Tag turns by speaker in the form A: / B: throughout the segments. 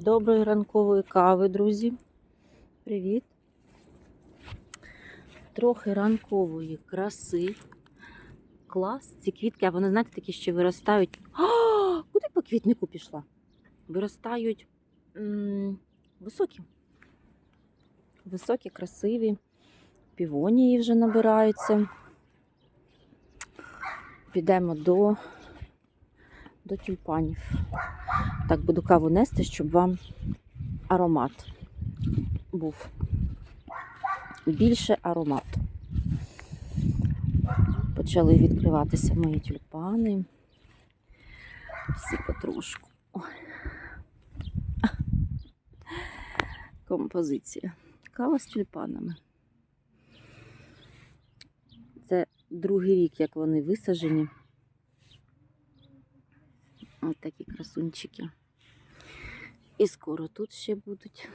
A: Доброї ранкової кави, друзі. Привіт. Трохи ранкової краси. Клас. Ці квітки, а вони, знаєте, такі ще виростають. А, куди по квітнику пішла? Виростають високі. Високі, красиві. Півонії вже набираються. Підемо до, до тюльпанів. Так, буду каву нести, щоб вам аромат був. Більше аромату. Почали відкриватися мої тюльпани. Всі потрошку. Ой. Композиція. Кава з тюльпанами. Це другий рік, як вони висаджені. Ось такі красунчики. І скоро тут ще будуть.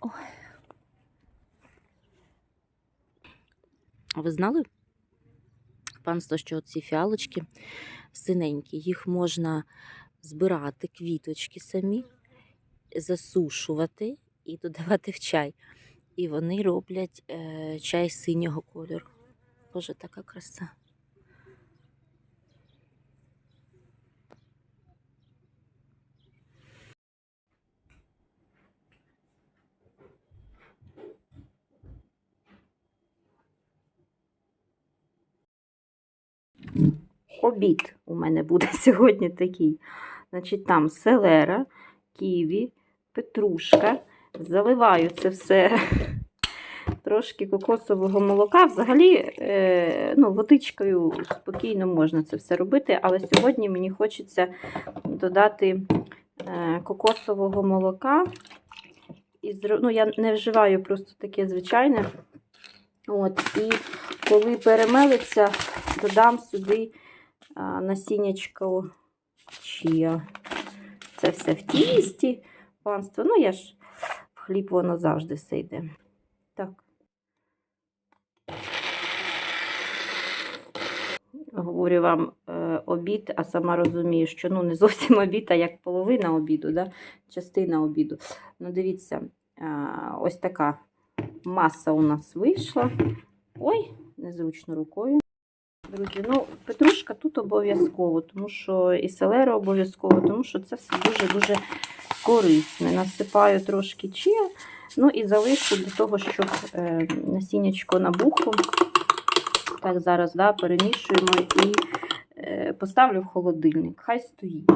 A: Ой. А ви знали, панство, що ці фіалочки синенькі, їх можна збирати, квіточки самі, засушувати і додавати в чай. І вони роблять е, чай синього кольору. Боже, така краса. Обід у мене буде сьогодні такий. Значить, там селера, ківі, петрушка. Заливаю це все трошки кокосового молока. Взагалі, е, ну, водичкою спокійно можна це все робити, але сьогодні мені хочеться додати е, кокосового молока. І, ну, я не вживаю просто таке звичайне. От, і коли перемелиться, додам сюди насіннячко чия. Це все в тісті, панство. Ну, я ж в хліб воно завжди все йде. Так. Говорю вам е, обід, а сама розумію, що ну, не зовсім обід, а як половина обіду, да? частина обіду. Ну, дивіться, а, ось така маса у нас вийшла. Ой, незручно рукою. Друзі, ну, петрушка тут обов'язково, тому що і селера обов'язково, тому що це все дуже-дуже корисне. Насипаю трошки чия, ну і залишу для того, щоб е, насіннячко набухло. Так, зараз да, перемішуємо і е, поставлю в холодильник. Хай стоїть.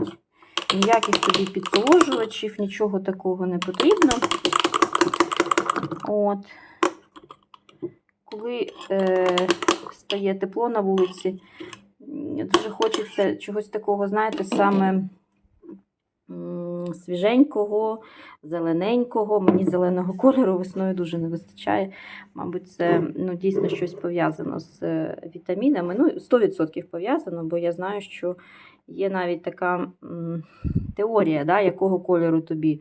A: Ніяких тобі підсоложувачів, нічого такого не потрібно. От. Коли е, стає тепло на вулиці, дуже хочеться чогось такого, знаєте, саме свіженького, зелененького. Мені зеленого кольору весною дуже не вистачає. Мабуть, це ну, дійсно щось пов'язано з е, вітамінами. Ну, 100% пов'язано, бо я знаю, що є навіть така теорія, да, якого кольору тобі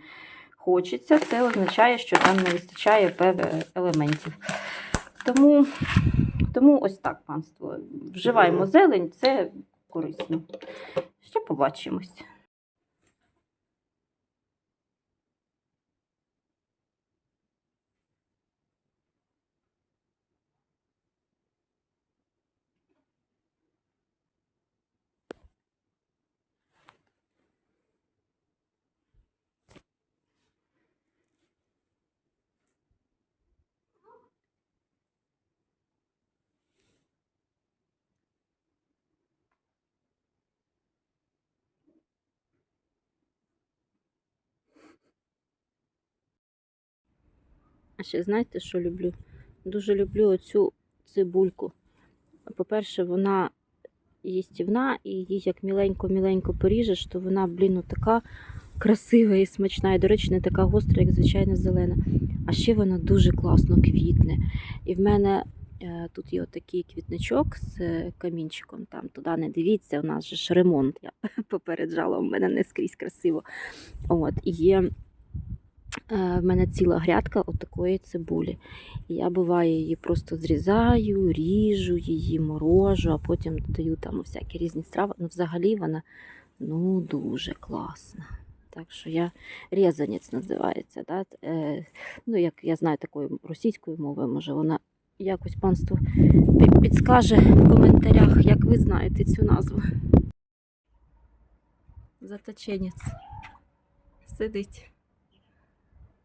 A: хочеться. Це означає, що там не вистачає певних елементів. Тому, тому ось так, панство. Вживаємо зелень, це корисно. Ще побачимось. А ще знаєте, що люблю? Дуже люблю оцю цибульку. По-перше, вона їстівна, і її як міленько-міленько поріжеш, то вона, блін, ну така красива і смачна. І, до речі, не така гостра, як звичайна зелена. А ще вона дуже класно квітне. І в мене е, тут є отакий квітничок з камінчиком. Там туди не дивіться, у нас же ж ремонт. Я попереджала, у мене не скрізь красиво. От, і є В мене ціла грядка отакої цибулі. І я буває її просто зрізаю, ріжу її, морожу, а потім додаю там всякі різні страви. Ну, взагалі вона Ну, дуже класно. Так що я різанець називається. Да? Е, ну, як я знаю такою російською мовою, може вона якось панство підскаже в коментарях, як ви знаєте цю назву. Заточенець. Сидить.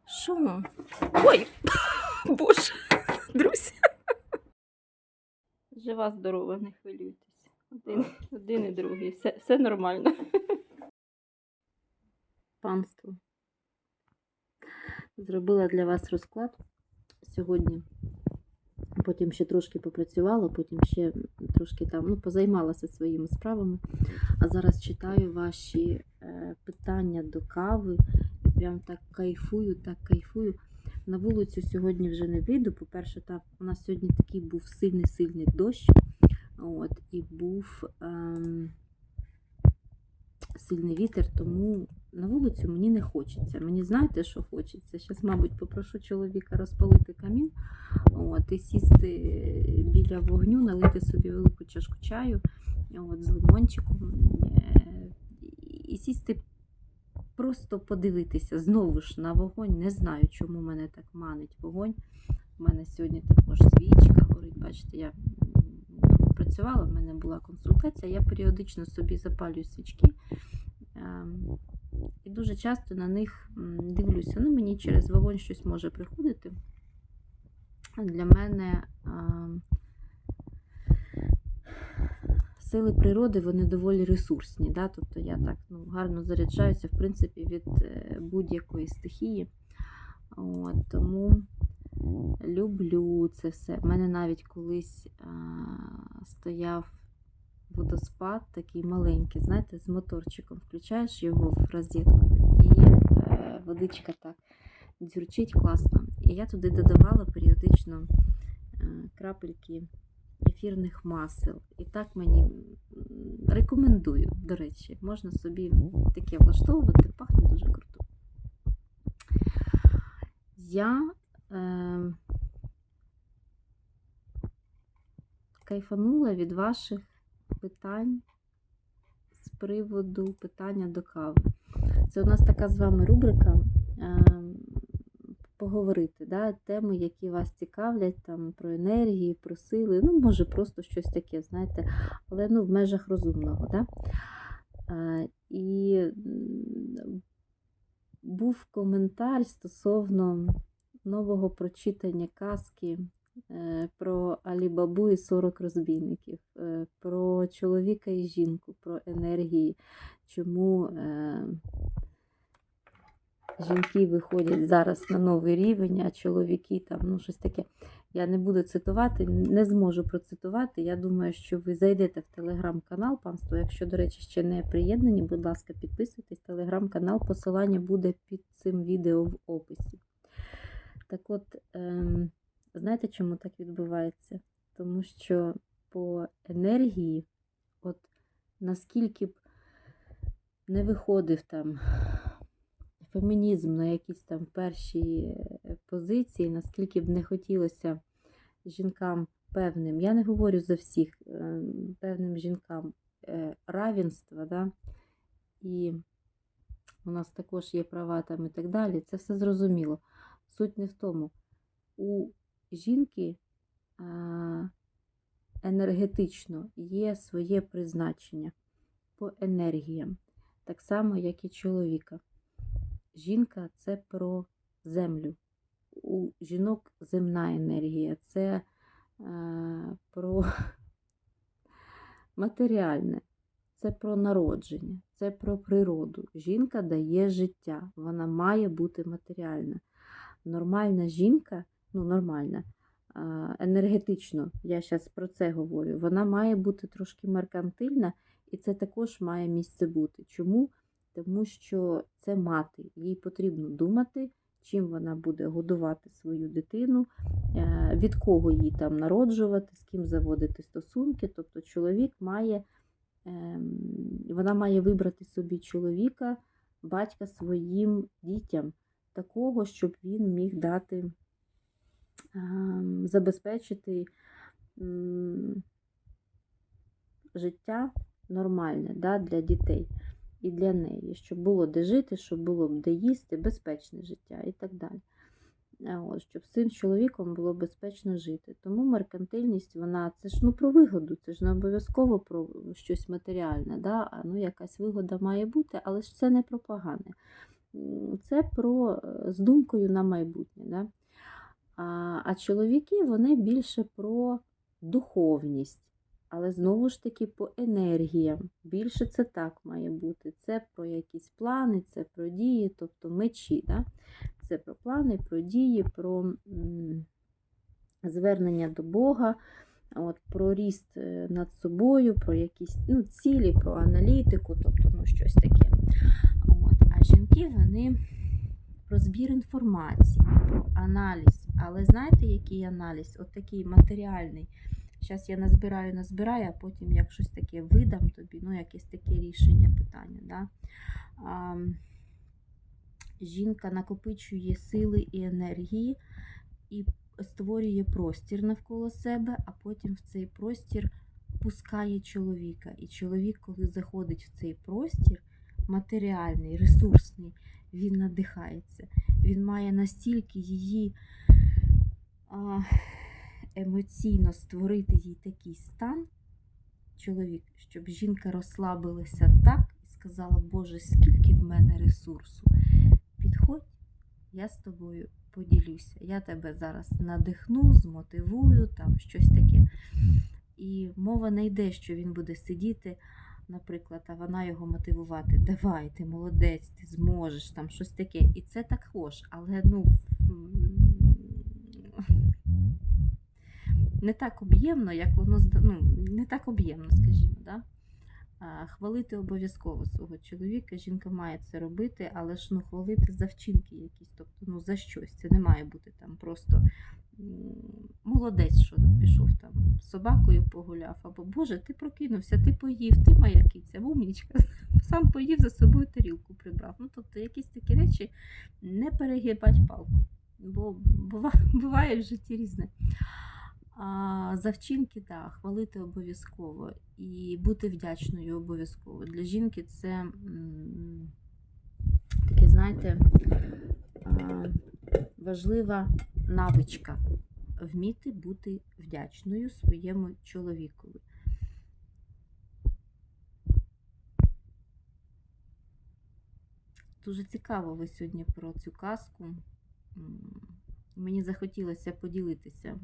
A: Що? Ой! Боже, друзі. Жива, здорова, не хвилюйтесь. Один, один і другий. Все, все нормально. Панство. Зробила для вас розклад сьогодні. Потім ще трошки попрацювала, потім ще трошки там ну, позаймалася своїми справами. А зараз читаю ваші е, питання до кави. Прям так кайфую, так кайфую. На вулицю сьогодні вже не вийду. По-перше, так, у нас сьогодні такий був сильний-сильний дощ. От, і був ем, сильний вітер, тому на вулицю мені не хочеться. Мені знаєте, що хочеться? Зараз, мабуть, попрошу чоловіка розпалити камін от, і сісти біля вогню, налити собі велику чашку чаю от, з лимончиком е, і сісти просто подивитися знову ж на вогонь. Не знаю, чому мене так манить вогонь. У мене сьогодні також свічка горить. Бачите, я працювала, в мене була консультація, я періодично собі запалюю свічки. Ем, І дуже часто на них дивлюся. Ну, мені через вогонь щось може приходити. Для мене ем, сили природи вони доволі ресурсні. Да? Тобто я так ну, гарно заряджаюся, в принципі, від е, будь-якої стихії. От, тому люблю це все. У мене навіть колись а, стояв водоспад, такий маленький, знаєте, з моторчиком. Включаєш його в розетку, і е, водичка так дзюрчить класно. І я туди додавала періодично е, крапельки ефірних масел. І так мені рекомендую, до речі, можна собі таке влаштовувати, пахне дуже круто. Я е, кайфанула від ваших питань з приводу питання до кави. Це у нас така з вами рубрика е, поговорити, да, теми, які вас цікавлять, там, про енергії, про сили, ну, може, просто щось таке, знаєте, але ну, в межах розумного. Да? Е, і був коментар стосовно нового прочитання казки е, про Алібабу і 40 розбійників, е, про чоловіка і жінку, про енергії, чому е, жінки виходять зараз на новий рівень, а чоловіки там, ну, щось таке. Я не буду цитувати, не зможу процитувати. Я думаю, що ви зайдете в телеграм-канал панство. Якщо, до речі, ще не приєднані, будь ласка, підписуйтесь. Телеграм-канал, посилання буде під цим відео в описі. Так от, ем, знаєте, чому так відбувається? Тому що по енергії, от наскільки б не виходив там фемінізм на якісь там перші е, позиції, наскільки б не хотілося жінкам певним, я не говорю за всіх, е, певним жінкам е, равенства, да? і у нас також є права там і так далі, це все зрозуміло. Суть не в тому. У жінки е, енергетично є своє призначення по енергіям, так само, як і чоловіка. Жінка це про землю. У жінок земна енергія, це е, про матеріальне, це про народження, це про природу. Жінка дає життя, вона має бути матеріальна. Нормальна жінка, ну нормальна, е, енергетично, я зараз про це говорю, вона має бути трошки меркантильна, і це також має місце бути. Чому? Тому що це мати, їй потрібно думати, чим вона буде годувати свою дитину, е, від кого їй там народжувати, з ким заводити стосунки. Тобто чоловік має, ем, вона має вибрати собі чоловіка, батька своїм дітям, такого, щоб він міг дати, ем, забезпечити життя нормальне да, для дітей. І для неї, щоб було де жити, щоб було б де їсти, безпечне життя і так далі. От, щоб з цим чоловіком було безпечно жити. Тому меркантильність, вона це ж ну про вигоду, це ж не обов'язково про щось матеріальне. Да? Ну, якась вигода має бути, але ж це не про погане. Це про е, з думкою на майбутнє. Да? А, а чоловіки вони більше про духовність. Але знову ж таки по енергіям. Більше це так має бути. Це про якісь плани, це про дії, тобто мечі. Да? Це про плани, про дії, про звернення до Бога, от, про ріст е, над собою, про якісь ну, цілі, про аналітику, тобто ну, щось таке. От. А жінки вони про збір інформації, про аналіз. Але знаєте, який аналіз? От такий матеріальний. Зараз я назбираю, назбираю, а потім як щось таке видам тобі, ну, якесь таке рішення питання. Да? А, жінка накопичує сили і енергії і створює простір навколо себе, а потім в цей простір пускає чоловіка. І чоловік, коли заходить в цей простір, матеріальний, ресурсний, він надихається. Він має настільки її а, емоційно створити їй такий стан, чоловік, щоб жінка розслабилася так і сказала, Боже, скільки в мене ресурсу. Підходь, я з тобою поділюся. Я тебе зараз надихну, змотивую, там щось таке. І мова не йде, що він буде сидіти, наприклад, а вона його мотивувати. Давай, ти молодець, ти зможеш, там щось таке. І це також, але ну. Не так об'ємно, як воно ну, не так об'ємно, скажімо. Да? Хвалити обов'язково свого чоловіка. Жінка має це робити, але ж ну, хвалити за вчинки якісь, тобто ну, за щось. Це не має бути там просто молодець, що пішов там собакою погуляв, або Боже, ти прокинувся, ти поїв, ти моя киця, умнічка. Сам поїв за собою тарілку прибрав. Ну, тобто якісь такі речі не перегибать палку, бо бува- буває в житті різне. А, за вчинки, так, хвалити обов'язково і бути вдячною обов'язково. Для жінки це таке, знаєте, важлива навичка вміти бути вдячною своєму чоловікові. Дуже цікаво ви сьогодні про цю казку. Мені захотілося поділитися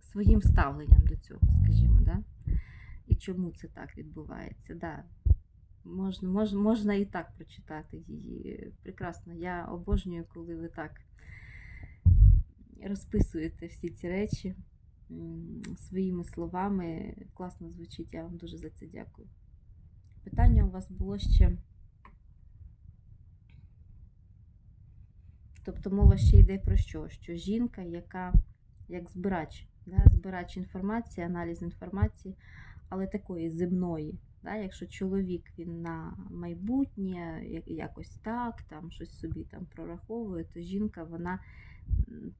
A: своїм ставленням до цього, скажімо, да? і чому це так відбувається. Да. Можна, мож, можна і так прочитати її. Прекрасно. Я обожнюю, коли ви так розписуєте всі ці речі своїми словами. Класно звучить, я вам дуже за це дякую. Питання у вас було ще. Тобто мова ще йде про що? Що жінка, яка як збирач, да, збирач інформації, аналіз інформації, але такої земної. Да, якщо чоловік він на майбутнє, якось так, там щось собі там прораховує, то жінка вона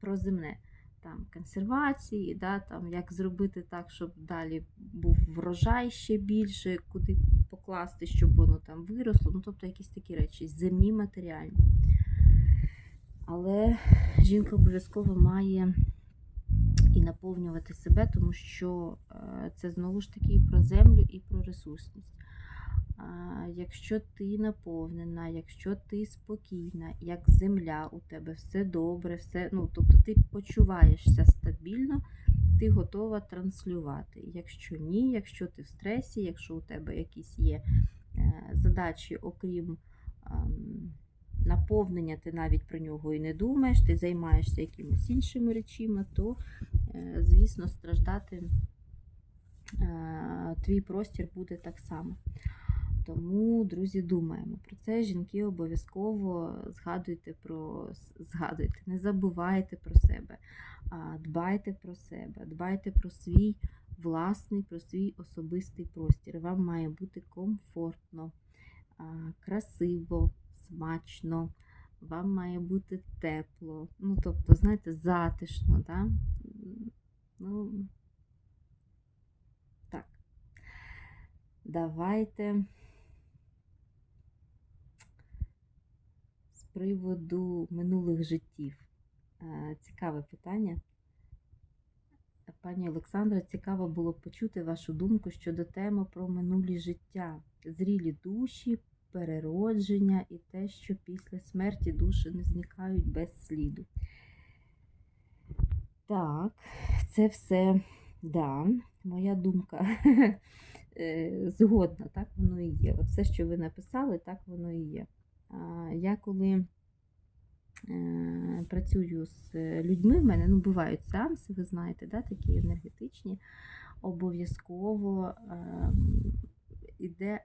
A: про земне. Там консервації, да, там, як зробити так, щоб далі був врожай ще більше, куди покласти, щоб воно там виросло. Ну, тобто якісь такі речі, земні матеріальні. Але жінка обов'язково має і наповнювати себе, тому що е, це знову ж таки і про землю, і про ресурсність. Якщо ти наповнена, якщо ти спокійна, як земля, у тебе все добре, все, ну, тобто ти почуваєшся стабільно, ти готова транслювати. Якщо ні, якщо ти в стресі, якщо у тебе якісь є е, задачі, окрім ем, наповнення, ти навіть про нього і не думаєш, ти займаєшся якимись іншими речами, то, е, звісно, страждати е, твій простір буде так само. Тому, друзі, думаємо про це. Жінки обов'язково згадуйте про згадуйте, не забувайте про себе, дбайте про себе, дбайте про свій власний, про свій особистий простір. Вам має бути комфортно, красиво, смачно. Вам має бути тепло. Ну, тобто, знаєте, затишно, да? Ну, так. давайте з приводу минулих життів. Е, Цікаве питання. Пані Олександра, цікаво було почути вашу думку щодо теми про минулі життя, зрілі душі, переродження і те, що після смерті душі не зникають без сліду. Так, це все, да, моя думка е, згодна, так воно і є. От все, що ви написали, так воно і є. Я коли е, працюю з людьми, в мене ну, бувають сеанси, ви знаєте, да, такі енергетичні, обов'язково ем, іде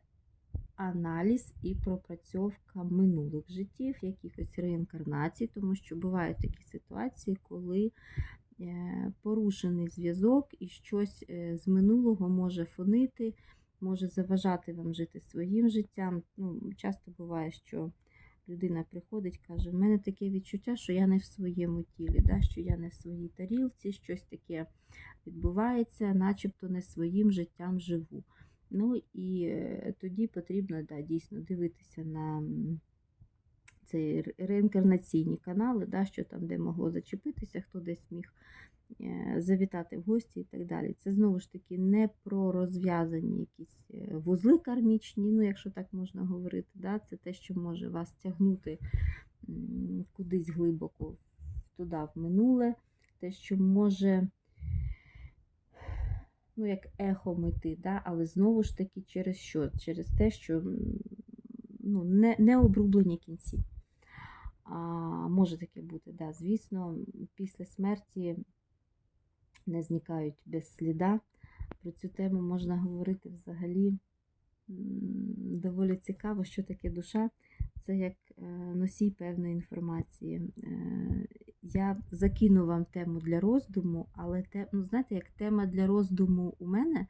A: аналіз і пропрацьовка минулих життів, якихось реінкарнацій, тому що бувають такі ситуації, коли е, порушений зв'язок і щось е, з минулого може фонити, може заважати вам жити своїм життям. Ну, часто буває, що людина приходить, каже: в мене таке відчуття, що я не в своєму тілі, да, що я не в своїй тарілці, щось таке відбувається, начебто не своїм життям живу. Ну і е, тоді потрібно да, дійсно дивитися на ці реінкарнаційні канали, да, що там де могло зачепитися, хто десь міг е, завітати в гості і так далі. Це знову ж таки не про розв'язані якісь е, вузли кармічні, ну якщо так можна говорити. Да, Це те, що може вас тягнути кудись глибоко туди, в минуле, те, що може ну, як ехом іти, да? але знову ж таки через що? Через те, що ну, не, не обрублені кінці. А, може таке бути, да, звісно, після смерті не зникають без сліда. Про цю тему можна говорити взагалі доволі цікаво, що таке душа. Це як е, носій певної інформації. Е, Я закину вам тему для роздуму, але те, ну, знаєте, як тема для роздуму у мене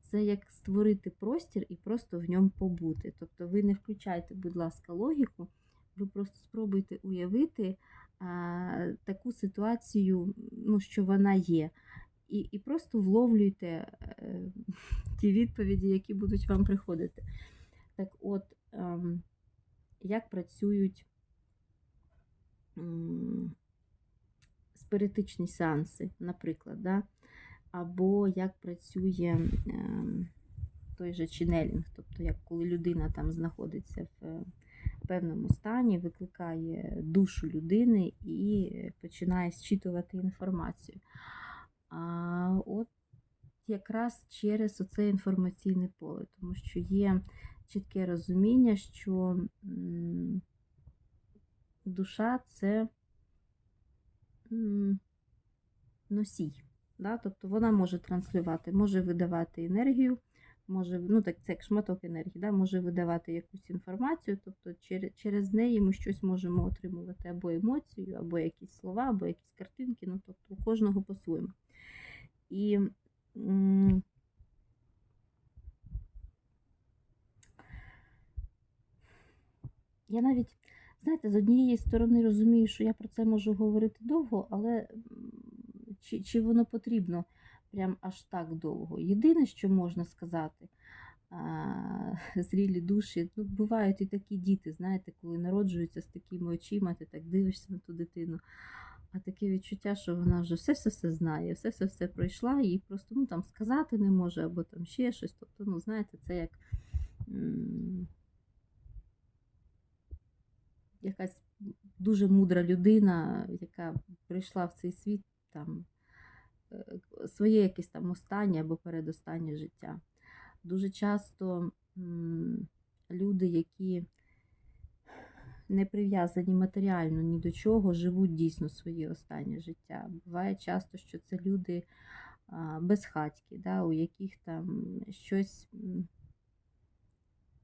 A: це як створити простір і просто в ньому побути. Тобто ви не включайте, будь ласка, логіку, ви просто спробуйте уявити а, таку ситуацію, ну, що вона є. І, і просто вловлюйте е, ті відповіді, які будуть вам приходити. Так от, ем, як працюють спиритичні сеанси, наприклад, да? або як працює ем, той же ченелінг, тобто як коли людина там знаходиться в е, певному стані, викликає душу людини і починає зчитувати інформацію. А от якраз через оце інформаційне поле, тому що є чітке розуміння, що душа це носій. Да? Тобто вона може транслювати, може видавати енергію, може, ну так це як шматок енергії, да? може видавати якусь інформацію, тобто через, через неї ми щось можемо отримувати або емоцію, або якісь слова, або якісь картинки, ну тобто у кожного по-своєму. І я навіть, знаєте, з однієї сторони розумію, що я про це можу говорити довго, але чи, чи воно потрібно прям аж так довго? Єдине, що можна сказати, зрілі душі, ну, бувають і такі діти, знаєте, коли народжуються з такими очима, ти так дивишся на ту дитину. А таке відчуття, що вона вже все-все-все знає, все-все-все пройшла, і просто ну, там, сказати не може, або там ще щось. Тобто, ну, знаєте, це як якась дуже мудра людина, яка прийшла в цей світ там е, своє якесь там останнє або передостаннє життя. Дуже часто люди, які не прив'язані матеріально ні до чого, живуть дійсно своє останнє життя. Буває часто, що це люди а, безхатьки, да, у яких там щось.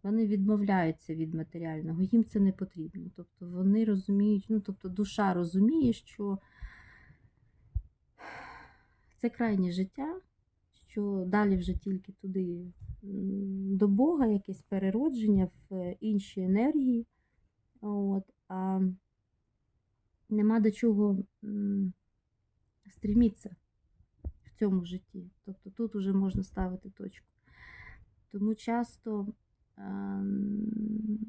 A: Вони відмовляються від матеріального, їм це не потрібно. Тобто вони розуміють, ну тобто душа розуміє, що це крайнє життя, що далі вже тільки туди до Бога, якесь переродження в інші енергії. От, а нема до чого стрімітися в цьому житті. Тобто тут вже можна ставити точку. Тому часто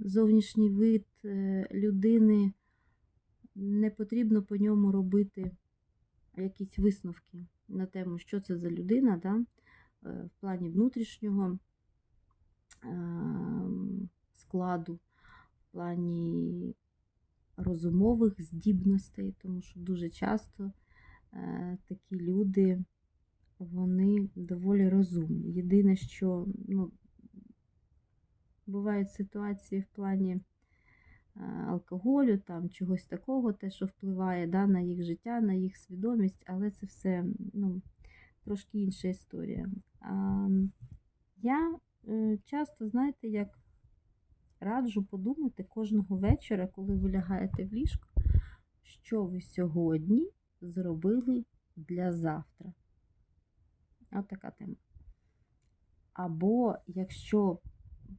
A: зовнішній вид е, людини не потрібно по ньому робити якісь висновки на тему, що це за людина, да? е, в плані внутрішнього ем, складу, в плані розумових здібностей, тому що дуже часто е, такі люди вони доволі розумні. Єдине, що ну, бувають ситуації в плані е, алкоголю, там, чогось такого, те, що впливає да, на їх життя, на їх свідомість, але це все ну, трошки інша історія. А, я е, часто, знаєте, як раджу подумати кожного вечора, коли ви лягаєте в ліжко, що ви сьогодні зробили для завтра. От така тема. Або, якщо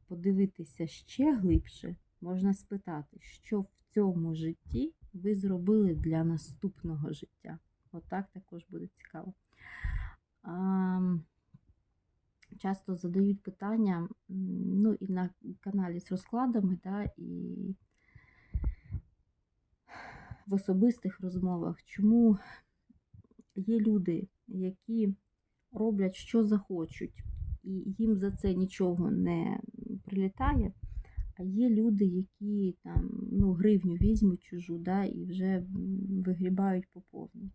A: подивитися ще глибше, можна спитати, що в цьому житті ви зробили для наступного життя. Отак також буде цікаво. А, часто задають питання, ну і на каналі з розкладами, да, і в особистих розмовах, чому є люди, які роблять, що захочуть, і їм за це нічого не прилітає. А є люди, які там ну, гривню візьмуть чужу, да, і вже вигрібають по повній.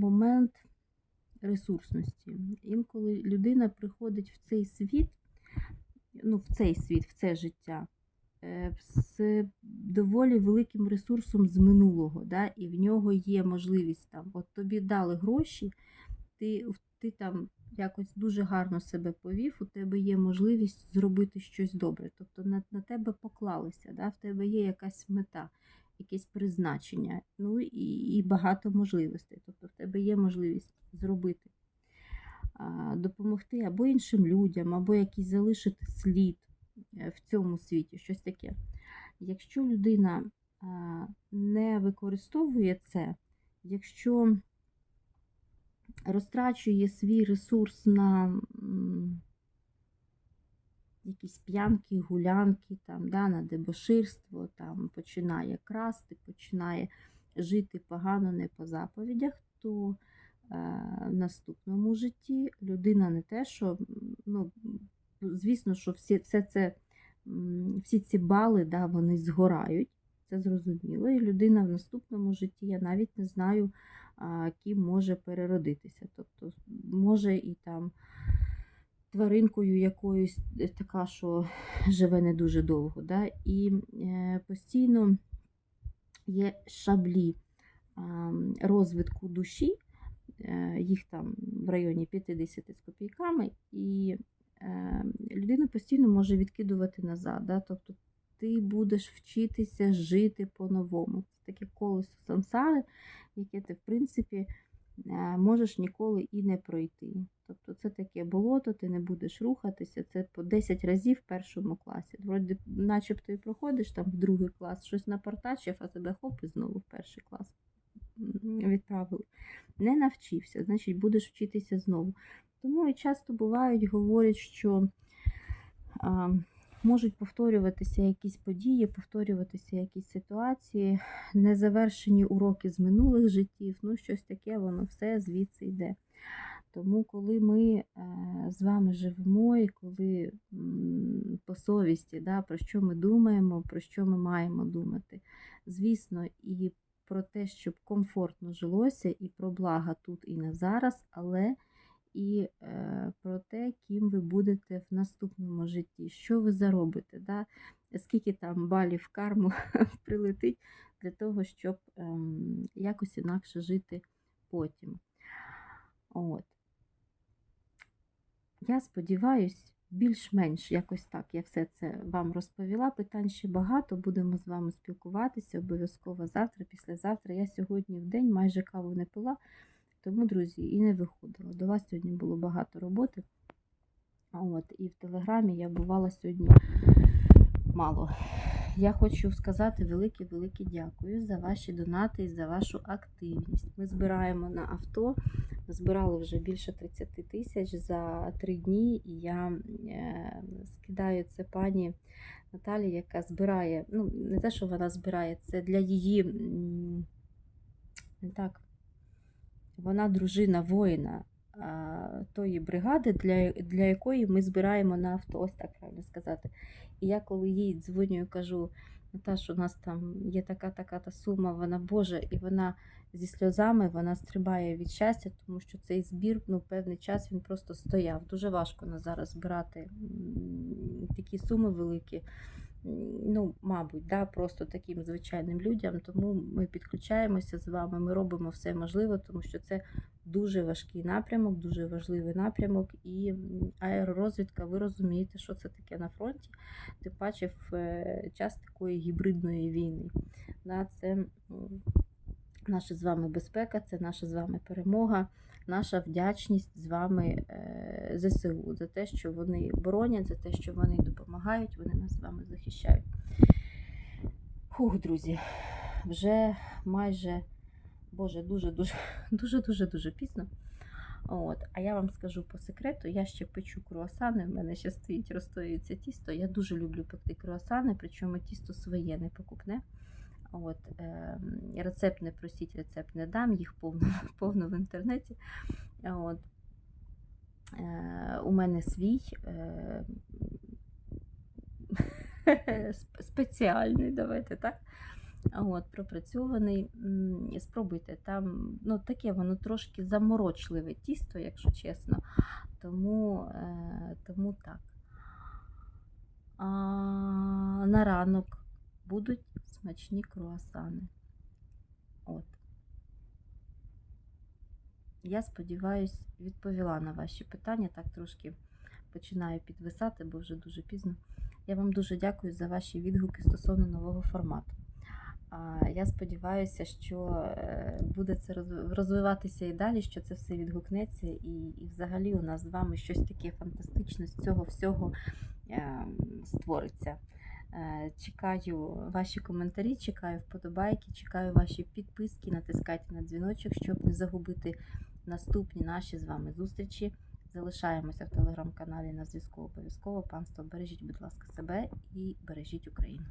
A: Момент ресурсності. Інколи людина приходить в цей світ, ну, в цей світ, в це життя, е, з доволі великим ресурсом з минулого, да, і в нього є можливість там, от тобі дали гроші, ти, ти там якось дуже гарно себе повів, у тебе є можливість зробити щось добре. Тобто на, на тебе поклалися, да? в тебе є якась мета, якесь призначення, ну і, і багато можливостей. Тобто в тебе є можливість зробити, а, допомогти або іншим людям, або якийсь залишити слід е, в цьому світі, щось таке. Якщо людина а, не використовує це, якщо розтрачує свій ресурс на якісь п'янки, гулянки, там, да, на дебоширство, там, починає красти, починає жити погано не по заповідях, то е, в наступному житті людина не те, що, ну, звісно, що всі, все це, всі ці бали, да, вони згорають. Це зрозуміло. І людина в наступному житті, я навіть не знаю, а, ким може переродитися. Тобто, може і там тваринкою якоюсь е, така, що живе не дуже довго. Да? І е, постійно є шаблі розвитку душі, е, їх там в районі 50 з копійками, і е, людина постійно може відкидувати назад. Да? Тобто ти будеш вчитися жити по-новому. Це таке колесо сансари, яке ти, в принципі, е, можеш ніколи і не пройти. Тобто це таке болото, ти не будеш рухатися, це по 10 разів в першому класі. Вроді, начебто і проходиш там в другий клас, щось напортачив, а тебе хоп і знову в перший клас відправили. Не навчився, значить будеш вчитися знову. Тому і часто бувають, говорять, що. А, можуть повторюватися якісь події, повторюватися якісь ситуації, незавершені уроки з минулих життів, ну щось таке, воно все звідси йде. Тому, коли ми е, з вами живемо, і коли по совісті, да, про що ми думаємо, про що ми маємо думати, звісно, і про те, щоб комфортно жилося, і про блага тут і на зараз, але і е, про те, ким ви будете в наступному житті, що ви заробите, да? скільки там балів карму прилетить для того, щоб ем, якось інакше жити потім. От. Я сподіваюсь, більш-менш якось так я все це вам розповіла. Питань ще багато, будемо з вами спілкуватися обов'язково завтра, післязавтра. Я сьогодні в день майже каву не пила. Тому, друзі, і не виходила. До вас сьогодні було багато роботи. От, І в Телеграмі я бувала сьогодні мало. Я хочу сказати велике-велике дякую за ваші донати і за вашу активність. Ми збираємо на авто Збирали вже більше 30 тисяч за три дні, і я е, скидаю це пані Наталі, яка збирає. Ну, не те, що вона збирає, це для її так. Вона дружина воїна тої бригади, для, для якої ми збираємо на авто, так правильно сказати. І я коли їй дзвоню, кажу, Наташ, у нас там є така така та сума, вона Боже, і вона зі сльозами вона стрибає від щастя, тому що цей збір ну, певний час він просто стояв. Дуже важко на зараз збирати такі суми великі. Ну, мабуть, да, просто таким звичайним людям. Тому ми підключаємося з вами, ми робимо все можливе, тому що це дуже важкий напрямок, дуже важливий напрямок. І аеророзвідка, ви розумієте, що це таке на фронті. Тим паче в е, час такої гібридної війни. Да, це наша з вами безпека, це наша з вами перемога, наша вдячність з вами е, ЗСУ за те, що вони боронять, за те, що вони допомагають, вони нас з вами захищають. Фух, друзі, вже майже, Боже, дуже-дуже, дуже-дуже дуже пізно. От, а я вам скажу по секрету, я ще печу круасани, в мене ще стоїть, розстоюється тісто. Я дуже люблю пекти круасани, причому тісто своє, не покупне. От, е, рецепт не просіть, рецепт не дам, їх повно, повно в інтернеті. От. Е, у мене свій е, спеціальний, давайте так. От, пропрацьований. Спробуйте, там ну, таке воно трошки заморочливе тісто, якщо чесно. Тому, е, тому так. А, на ранок будуть смачні круасани. От. Я сподіваюсь, відповіла на ваші питання. Так трошки починаю підвисати, бо вже дуже пізно. Я вам дуже дякую за ваші відгуки стосовно нового формату. Я сподіваюся, що е, буде це розвиватися і далі, що це все відгукнеться, і, і взагалі у нас з вами щось таке фантастичне з цього всього е, створиться. Е, Чекаю ваші коментарі, чекаю вподобайки, чекаю ваші підписки, натискайте на дзвіночок, щоб не загубити наступні наші з вами зустрічі. Залишаємося в телеграм-каналі на зв'язку обов'язково. Панство, бережіть, будь ласка, себе і бережіть Україну.